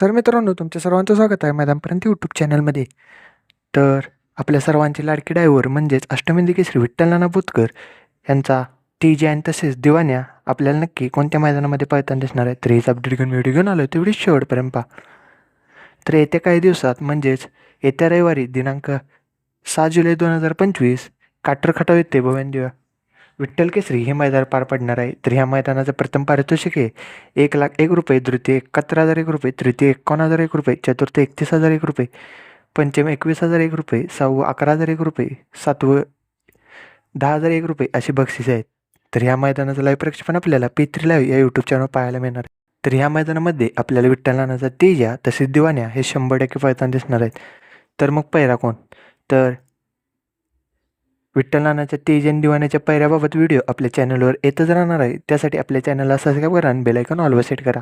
तर मित्रांनो तुमच्या सर्वांचं स्वागत आहे मैदानपर्यंत यूट्यूब चॅनलमध्ये तर आपल्या सर्वांचे लाडकी डायव्हर म्हणजेच अष्टमेंदी केसरी विठ्ठल नाना बोतकर यांचा टी जी आणि तसेच दिवाण्या आपल्याला नक्की कोणत्या मैदानामध्ये पळताना दिसणार आहे तर हेच अपडेट घेऊन व्हिडिओ घेऊन आलो तेवढीच शेवटपर्यंत पहा. तर येत्या काही दिवसात म्हणजेच येत्या रविवारी दिनांक सहा जुलै दोन हजार पंचवीस काटरखटाव येते भवन भव्यान विठ्ठल केसरी हे मैदान पार पडणार आहे. तर ह्या मैदानाचं प्रथम पारितोषिक आहे. एक लाख एक रुपये द्वितीय एकाहत्तर हजार एक रुपये तृतीय एकावन्न हजार एक रुपये चतुर्थ एकतीस हजार एक रुपये पंचम एकवीस हजार एक रुपये सहावं अकरा हजार एक रुपये सातवं दहा हजार एक रुपये अशी बक्षीस आहेत. तर ह्या मैदानाचं लाईव्ह प्रक्षेपण आपल्याला पी थ्री लाईव्ह या यूट्यूब चॅनल पाहायला मिळणार आहे. तर ह्या मैदानामध्ये आपल्याला विठ्ठल नानाचा तेजा तसेच दिवाण्या हे शंभर टक्के पळताना दिसणार आहेत. तर मग पहिला कोण? तर विठ्ठल नानाच्या तेज आणि दिवाण्याच्या पैऱ्याबाबत व्हिडिओ आपल्या चॅनलवर येतच राहणार आहे. त्यासाठी आपल्या चॅनलला सबस्क्राईब करा आणि बेलायकॉन ऑलवर सेट करा.